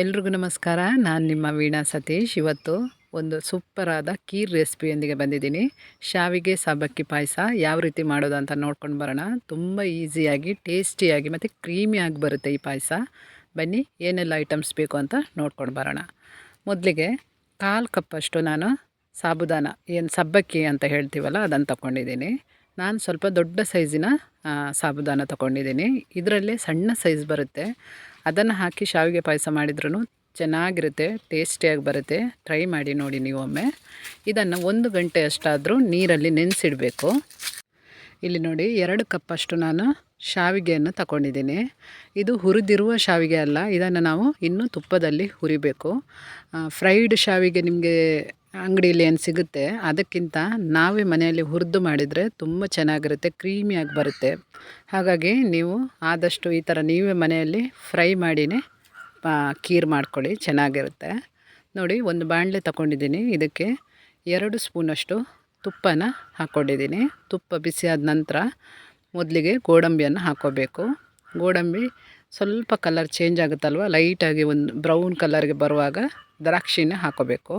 ಎಲ್ರಿಗೂ ನಮಸ್ಕಾರ. ನಾನು ನಿಮ್ಮ ವೀಣಾ ಸತೀಶ್. ಇವತ್ತು ಒಂದು ಸೂಪರಾದ ಕೀರ್ ರೆಸಿಪಿಯೊಂದಿಗೆ ಬಂದಿದ್ದೀನಿ. ಶಾವಿಗೆ ಸಬ್ಬಕ್ಕಿ ಪಾಯಸ ಯಾವ ರೀತಿ ಮಾಡೋದು ಅಂತ ನೋಡ್ಕೊಂಡು ಬರೋಣ. ತುಂಬ ಈಸಿಯಾಗಿ, ಟೇಸ್ಟಿಯಾಗಿ ಮತ್ತು ಕ್ರೀಮಿಯಾಗಿ ಬರುತ್ತೆ ಈ ಪಾಯಸ. ಬನ್ನಿ, ಏನೆಲ್ಲ ಐಟಮ್ಸ್ ಬೇಕು ಅಂತ ನೋಡ್ಕೊಂಡು ಬರೋಣ. ಮೊದಲಿಗೆ ಕಾಲು ಕಪ್ಪಷ್ಟು ನಾನು ಸಾಬುದಾನ, ಏನು ಸಬ್ಬಕ್ಕಿ ಅಂತ ಹೇಳ್ತೀವಲ್ಲ ಅದನ್ನು ತಗೊಂಡಿದ್ದೀನಿ. ನಾನು ಸ್ವಲ್ಪ ದೊಡ್ಡ ಸೈಜಿನ ಸಾಬುದಾನ ತಗೊಂಡಿದ್ದೀನಿ. ಇದರಲ್ಲೇ ಸಣ್ಣ ಸೈಜ್ ಬರುತ್ತೆ. ಅದನ್ನು ಹಾಕಿ ಶಾವಿಗೆ ಪಾಯಸ ಮಾಡಿದ್ರೂ ಚೆನ್ನಾಗಿರುತ್ತೆ, ಟೇಸ್ಟಿಯಾಗಿ ಬರುತ್ತೆ. ಟ್ರೈ ಮಾಡಿ ನೋಡಿ ನೀವು ಒಮ್ಮೆ. ಇದನ್ನು ಒಂದು ಗಂಟೆ ಅಷ್ಟಾದರೂ ನೀರಲ್ಲಿ ನೆನೆಸಿಡಬೇಕು. ಇಲ್ಲಿ ನೋಡಿ ಎರಡು ಕಪ್ಪಷ್ಟು ನಾನು ಶಾವಿಗೆಯನ್ನು ತಗೊಂಡಿದ್ದೀನಿ ಇದು ಹುರಿದಿರುವ ಶಾವಿಗೆ ಅಲ್ಲ, ಇದನ್ನು ನಾವು ಇನ್ನೂ ತುಪ್ಪದಲ್ಲಿ ಹುರಿಬೇಕು. ಫ್ರೈಡ್ ಶಾವಿಗೆ ನಿಮಗೆ ಅಂಗಡಿಯಲ್ಲಿ ಏನು ಸಿಗುತ್ತೆ, ಅದಕ್ಕಿಂತ ನಾವೇ ಮನೆಯಲ್ಲಿ ಹುರಿದು ಮಾಡಿದರೆ ತುಂಬ ಚೆನ್ನಾಗಿರುತ್ತೆ, ಕ್ರೀಮಿಯಾಗಿ ಬರುತ್ತೆ. ಹಾಗಾಗಿ ನೀವು ಆದಷ್ಟು ಈ ಥರ ನೀವೇ ಮನೆಯಲ್ಲಿ ಫ್ರೈ ಮಾಡಿನೇ ಖೀರ್ ಮಾಡ್ಕೊಳ್ಳಿ, ಚೆನ್ನಾಗಿರುತ್ತೆ. ನೋಡಿ, ಒಂದು ಬಾಣಲೆ ತಗೊಂಡಿದ್ದೀನಿ ಇದಕ್ಕೆ ಎರಡು ಸ್ಪೂನಷ್ಟು ತುಪ್ಪನ ಹಾಕ್ಕೊಂಡಿದ್ದೀನಿ. ತುಪ್ಪ ಬಿಸಿ ಆದ ನಂತರ ಮೊದಲಿಗೆ ಗೋಡಂಬಿಯನ್ನು ಹಾಕ್ಕೋಬೇಕು. ಗೋಡಂಬಿ ಸ್ವಲ್ಪ ಕಲರ್ ಚೇಂಜ್ ಆಗುತ್ತಲ್ವ? ಲೈಟಾಗಿ ಒಂದು ಬ್ರೌನ್ ಕಲರ್ಗೆ ಬರುವಾಗ ದ್ರಾಕ್ಷಿನ ಹಾಕ್ಕೋಬೇಕು.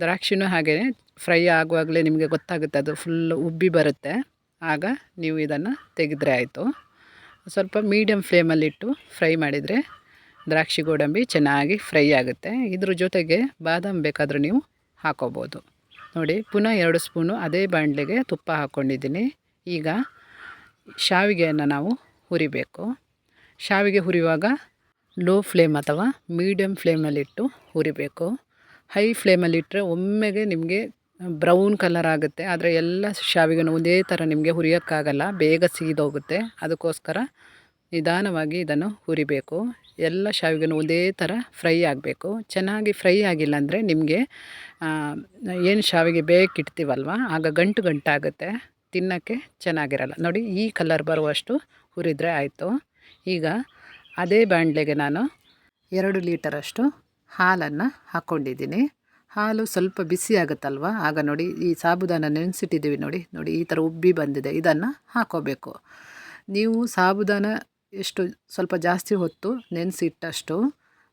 ದ್ರಾಕ್ಷಿನೂ ಹಾಗೇ ಫ್ರೈ ಆಗುವಾಗಲೇ ನಿಮಗೆ ಗೊತ್ತಾಗುತ್ತೆ, ಅದು ಫುಲ್ ಉಬ್ಬಿ ಬರುತ್ತೆ. ಆಗ ನೀವು ಇದನ್ನು ತೆಗೆದ್ರೆ ಆಯಿತು. ಸ್ವಲ್ಪ ಮೀಡಿಯಮ್ ಫ್ಲೇಮಲ್ಲಿಟ್ಟು ಫ್ರೈ ಮಾಡಿದರೆ ದ್ರಾಕ್ಷಿ ಗೋಡಂಬಿ ಚೆನ್ನಾಗಿ ಫ್ರೈ ಆಗುತ್ತೆ. ಇದ್ರ ಜೊತೆಗೆ ಬಾದಾಮಿ ಬೇಕಾದರೂ ನೀವು ಹಾಕೋಬೋದು. ನೋಡಿ, ಪುನಃ ಎರಡು ಸ್ಪೂನು ಅದೇ ಬಾಣಲೆಗೆ ತುಪ್ಪ ಹಾಕ್ಕೊಂಡಿದ್ದೀನಿ ಈಗ ಶಾವಿಗೆಯನ್ನು ನಾವು ಹುರಿಬೇಕು. ಶಾವಿಗೆ ಹುರಿಯುವಾಗ ಲೋ ಫ್ಲೇಮ್ ಅಥವಾ ಮೀಡಿಯಮ್ ಫ್ಲೇಮಲ್ಲಿಟ್ಟು ಹುರಿಬೇಕು. ಹೈ ಫ್ಲೇಮಲ್ಲಿಟ್ಟರೆ ಒಮ್ಮೆಗೆ ನಿಮಗೆ ಬ್ರೌನ್ ಕಲರ್ ಆಗುತ್ತೆ. ಆದರೆ ಎಲ್ಲ ಶಾವಿಗೆನೂ ಒಂದೇ ಥರ ನಿಮಗೆ ಹುರಿಯೋಕ್ಕಾಗಲ್ಲ. ಬೇಗ ಸೀದೋಗುತ್ತೆ. ಅದಕ್ಕೋಸ್ಕರ ನಿಧಾನವಾಗಿ ಇದನ್ನು ಹುರಿಬೇಕು. ಎಲ್ಲ ಶಾವಿಗೆನೂ ಒಂದೇ ಥರ ಫ್ರೈ ಆಗಬೇಕು. ಚೆನ್ನಾಗಿ ಫ್ರೈ ಆಗಿಲ್ಲ ಅಂದರೆ ನಿಮಗೆ ಏನು ಶಾವಿಗೆ ಬೇಕಿಡ್ತೀವಲ್ವ ಆಗ ಗಂಟು ಗಂಟಾಗುತ್ತೆ. ತಿನ್ನೋಕ್ಕೆ ಚೆನ್ನಾಗಿರಲ್ಲ. ನೋಡಿ, ಈ ಕಲರ್ ಬರುವಷ್ಟು ಹುರಿದ್ರೆ ಆಯಿತು. ಈಗ ಅದೇ ಬಾಣಲೆಗೆ ನಾನು ಎರಡು ಲೀಟರಷ್ಟು ಹಾಲನ್ನು ಹಾಕ್ಕೊಂಡಿದ್ದೀನಿ ಹಾಲು ಸ್ವಲ್ಪ ಬಿಸಿ ಆಗುತ್ತಲ್ವ? ಆಗ ನೋಡಿ ಈ ಸಾಬುದಾನ ನೆನೆಸಿಟ್ಟಿದ್ದೀವಿ ನೋಡಿ. ನೋಡಿ ಈ ಥರ ಉಬ್ಬಿ ಬಂದಿದೆ. ಇದನ್ನು ಹಾಕೋಬೇಕು. ನೀವು ಸಾಬುದಾನ ಎಷ್ಟು ಸ್ವಲ್ಪ ಜಾಸ್ತಿ ಹೊತ್ತು ನೆನೆಸಿಟ್ಟಷ್ಟು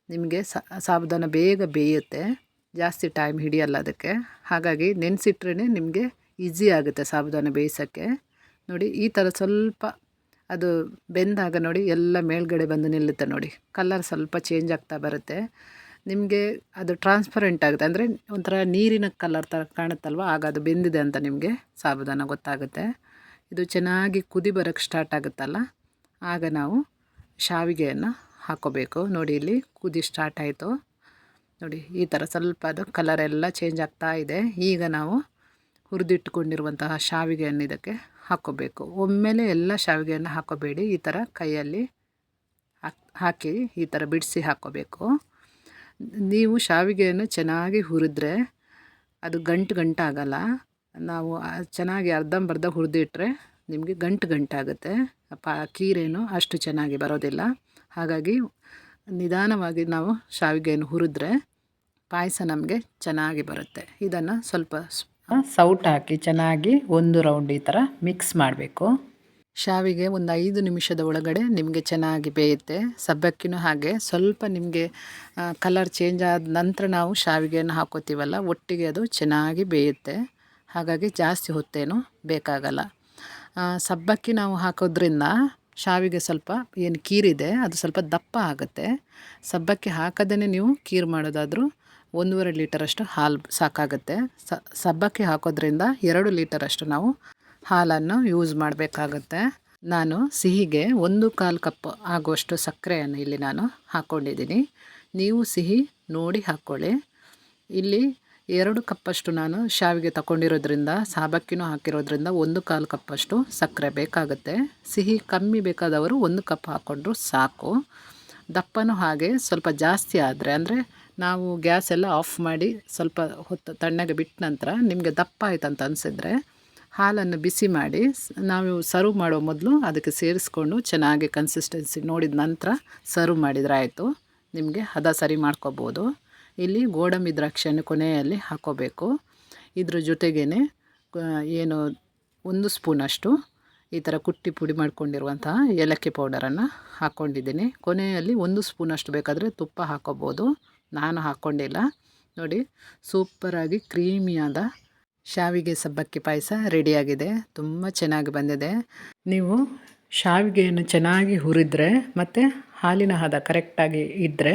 ನಿಮಗೆ ಸಾಬುದಾನ ಬೇಗ ಬೇಯುತ್ತೆ. ಜಾಸ್ತಿ ಟೈಮ್ ಹಿಡಿಯಲ್ಲ ಅದಕ್ಕೆ. ಹಾಗಾಗಿ ನೆನೆಸಿಟ್ರೇ ನಿಮಗೆ ಈಸಿ ಆಗುತ್ತೆ ಸಾಬುದಾನ ಬೇಯಿಸೋಕ್ಕೆ. ನೋಡಿ ಈ ಥರ ಸ್ವಲ್ಪ ಅದು ಬೆಂದಾಗ ನೋಡಿ ಎಲ್ಲ ಮೇಲ್ಗಡೆ ಬಂದು ನಿಲ್ಲುತ್ತೆ ನೋಡಿ. ಕಲರ್ ಸ್ವಲ್ಪ ಚೇಂಜ್ ಆಗ್ತಾ ಬರುತ್ತೆ. ನಿಮಗೆ ಅದು ಟ್ರಾನ್ಸ್ಪರೆಂಟ್ ಆಗುತ್ತೆ. ಅಂದರೆ ಒಂಥರ ನೀರಿನ ಕಲರ್ ಥರ ಕಾಣುತ್ತಲ್ವ? ಆಗ ಅದು ಬೆಂದಿದೆ ಅಂತ ನಿಮಗೆ ಸಾಬುದಾನ ಗೊತ್ತಾಗುತ್ತೆ. ಇದು ಚೆನ್ನಾಗಿ ಕುದಿ ಬರೋಕ್ಕೆ ಸ್ಟಾರ್ಟ್ ಆಗುತ್ತಲ್ಲ? ಆಗ ನಾವು ಶಾವಿಗೆಯನ್ನು ಹಾಕೋಬೇಕು. ನೋಡಿ ಇಲ್ಲಿ ಕುದಿ ಸ್ಟಾರ್ಟ್ ಆಯಿತು. ನೋಡಿ, ಈ ಥರ ಸ್ವಲ್ಪ ಅದು ಕಲರ್ ಎಲ್ಲ ಚೇಂಜ್ ಆಗ್ತಾ ಇದೆ. ಈಗ ನಾವು ಹುರಿದಿಟ್ಟುಕೊಂಡಿರುವಂತಹ ಶಾವಿಗೆಯನ್ನು ಇದಕ್ಕೆ ಹಾಕೋಬೇಕು. ಒಮ್ಮೆಲೆ ಎಲ್ಲ ಶಾವಿಗೆಯನ್ನು ಹಾಕೋಬೇಡಿ. ಈ ಥರ ಕೈಯಲ್ಲಿ ಹಾಕಿ ಈ ಥರ ಬಿಡಿಸಿ ಹಾಕ್ಕೋಬೇಕು ನೀವು ಶಾವಿಗೆಯನ್ನು ಚೆನ್ನಾಗಿ ಹುರಿದ್ರೆ ಅದು ಗಂಟು ಗಂಟಾಗಲ್ಲ. ನಾವು ಚೆನ್ನಾಗಿ ಅರ್ಧಂಬರ್ಧ ಹುರಿದಿಟ್ರೆ ನಿಮಗೆ ಗಂಟು ಗಂಟಾಗುತ್ತೆ. ಪಾ ಕೀರೇನು ಅಷ್ಟು ಚೆನ್ನಾಗಿ ಬರೋದಿಲ್ಲ. ಹಾಗಾಗಿ ನಿಧಾನವಾಗಿ ನಾವು ಶಾವಿಗೆಯನ್ನು ಹುರಿದ್ರೆ ಪಾಯಸ ನಮಗೆ ಚೆನ್ನಾಗಿ ಬರುತ್ತೆ. ಇದನ್ನು ಸ್ವಲ್ಪ ಸೌಟ್ ಹಾಕಿ ಚೆನ್ನಾಗಿ ಒಂದು ರೌಂಡ್ ಈ ಥರ ಮಿಕ್ಸ್ ಮಾಡಬೇಕು. ಶಾವಿಗೆ ಒಂದು ಐದು ನಿಮಿಷದ ಒಳಗಡೆ ನಿಮಗೆ ಚೆನ್ನಾಗಿ ಬೇಯುತ್ತೆ. ಸಬ್ಬಕ್ಕಿನೂ ಹಾಗೆ. ಸ್ವಲ್ಪ ನಿಮಗೆ ಕಲರ್ ಚೇಂಜ್ ಆದ ನಂತರ ನಾವು ಶಾವಿಗೆಯನ್ನು ಹಾಕೋತೀವಲ್ಲ, ಒಟ್ಟಿಗೆ ಅದು ಚೆನ್ನಾಗಿ ಬೇಯುತ್ತೆ. ಹಾಗಾಗಿ ಜಾಸ್ತಿ ಹೊತ್ತೇನು ಬೇಕಾಗಲ್ಲ. ಸಬ್ಬಕ್ಕಿ ನಾವು ಹಾಕೋದ್ರಿಂದ ಶಾವಿಗೆ ಸ್ವಲ್ಪ ಏನು ಕೀರಿದೆ, ಅದು ಸ್ವಲ್ಪ ದಪ್ಪ ಆಗುತ್ತೆ. ಸಬ್ಬಕ್ಕಿ ಹಾಕದೇ ನೀವು ಕೀರು ಮಾಡೋದಾದರೂ ಒಂದೂವರೆ ಲೀಟರಷ್ಟು ಹಾಲು ಸಾಕಾಗುತ್ತೆ. ಸಬ್ಬಕ್ಕಿ ಹಾಕೋದ್ರಿಂದ ಎರಡು ಲೀಟರಷ್ಟು ನಾವು ಹಾಲನ್ನು ಯೂಸ್ ಮಾಡಬೇಕಾಗುತ್ತೆ. ನಾನು ಸಿಹಿಗೆ ಒಂದು ಕಾಲು ಕಪ್ ಆಗುವಷ್ಟು ಸಕ್ಕರೆಯನ್ನು ಇಲ್ಲಿ ನಾನು ಹಾಕ್ಕೊಂಡಿದ್ದೀನಿ ನೀವು ಸಿಹಿ ನೋಡಿ ಹಾಕ್ಕೊಳ್ಳಿ. ಇಲ್ಲಿ ಎರಡು ಕಪ್ಪಷ್ಟು ನಾನು ಶಾವಿಗೆ ತಗೊಂಡಿರೋದ್ರಿಂದ, ಸಾಬಕ್ಕಿನೂ ಹಾಕಿರೋದ್ರಿಂದ ಒಂದು ಕಾಲು ಕಪ್ಪಷ್ಟು ಸಕ್ಕರೆ ಬೇಕಾಗುತ್ತೆ. ಸಿಹಿ ಕಮ್ಮಿ ಬೇಕಾದವರು ಒಂದು ಕಪ್ ಹಾಕ್ಕೊಂಡ್ರು ಸಾಕು. ದಪ್ಪನೂ ಹಾಗೆ ಸ್ವಲ್ಪ ಜಾಸ್ತಿ ಆದರೆ, ಅಂದರೆ ನಾವು ಗ್ಯಾಸ್ ಎಲ್ಲ ಆಫ್ ಮಾಡಿ ಸ್ವಲ್ಪ ಹೊತ್ತು ತಣ್ಣಗೆ ಬಿಟ್ಟ ನಂತರ ನಿಮಗೆ ದಪ್ಪ ಆಯ್ತು ಅಂತ ಅನಿಸಿದ್ರೆ ಹಾಲನ್ನು ಬಿಸಿ ಮಾಡಿ ನಾವು ಸರ್ವ್ ಮಾಡೋ ಮೊದಲು ಅದಕ್ಕೆ ಸೇರಿಸ್ಕೊಂಡು ಚೆನ್ನಾಗಿ ಕನ್ಸಿಸ್ಟೆನ್ಸಿ ನೋಡಿದ ನಂತರ ಸರ್ವ್ ಮಾಡಿದರೆ ಆಯಿತು ನಿಮಗೆ ಹದ ಸರಿ ಮಾಡ್ಕೋಬೋದು. ಇಲ್ಲಿ ಗೋಡಂಬಿ ದ್ರಾಕ್ಷಿಯನ್ನು ಕೊನೆಯಲ್ಲಿ ಹಾಕೋಬೇಕು. ಇದ್ರ ಜೊತೆಗೇ ಏನು, ಒಂದು ಸ್ಪೂನಷ್ಟು ಈ ಥರ ಕುಟ್ಟಿ ಪುಡಿ ಮಾಡ್ಕೊಂಡಿರುವಂತಹ ಏಲಕ್ಕಿ ಪೌಡರನ್ನು ಹಾಕ್ಕೊಂಡಿದ್ದೀನಿ ಕೊನೆಯಲ್ಲಿ ಒಂದು ಸ್ಪೂನಷ್ಟು ಬೇಕಾದರೆ ತುಪ್ಪ ಹಾಕೋಬೋದು. ನಾನು ಹಾಕ್ಕೊಂಡಿಲ್ಲ ನೋಡಿ ಸೂಪರಾಗಿ ಕ್ರೀಮಿಯಾದ ಶಾವಿಗೆ ಸಬ್ಬಕ್ಕಿ ಪಾಯಸ ರೆಡಿಯಾಗಿದೆ. ತುಂಬ ಚೆನ್ನಾಗಿ ಬಂದಿದೆ. ನೀವು ಶಾವಿಗೆಯನ್ನು ಚೆನ್ನಾಗಿ ಹುರಿದ್ರೆ ಮತ್ತು ಹಾಲಿನ ಹದ ಕರೆಕ್ಟಾಗಿ ಇದ್ದರೆ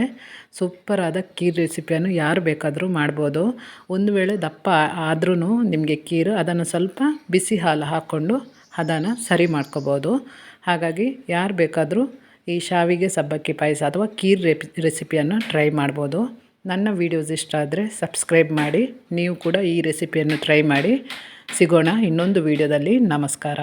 ಸೂಪರಾದ ಖೀರ್ ರೆಸಿಪಿಯನ್ನು ಯಾರು ಬೇಕಾದರೂ ಮಾಡ್ಬೋದು. ಒಂದು ವೇಳೆ ದಪ್ಪ ಆದ್ರೂ ನಿಮಗೆ ಖೀರು ಅದನ್ನು ಸ್ವಲ್ಪ ಬಿಸಿ ಹಾಲು ಹಾಕ್ಕೊಂಡು ಹದನ ಸರಿ ಮಾಡ್ಕೋಬೋದು. ಹಾಗಾಗಿ ಯಾರು ಬೇಕಾದರೂ ಈ ಶಾವಿಗೆ ಸಬ್ಬಕ್ಕಿ ಪಾಯಸ ಅಥವಾ ಖೀರ್ ರೆಪಿ ರೆಸಿಪಿಯನ್ನು ಟ್ರೈ ಮಾಡ್ಬೋದು. ನನ್ನ ವೀಡಿಯೋಸ್ ಇಷ್ಟ ಆದರೆ ಸಬ್ಸ್ಕ್ರೈಬ್ ಮಾಡಿ, ನೀವು ಕೂಡ ಈ ರೆಸಿಪಿಯನ್ನು ಟ್ರೈ ಮಾಡಿ. ಸಿಗೋಣ ಇನ್ನೊಂದು ವೀಡಿಯೋದಲ್ಲಿ ನಮಸ್ಕಾರ.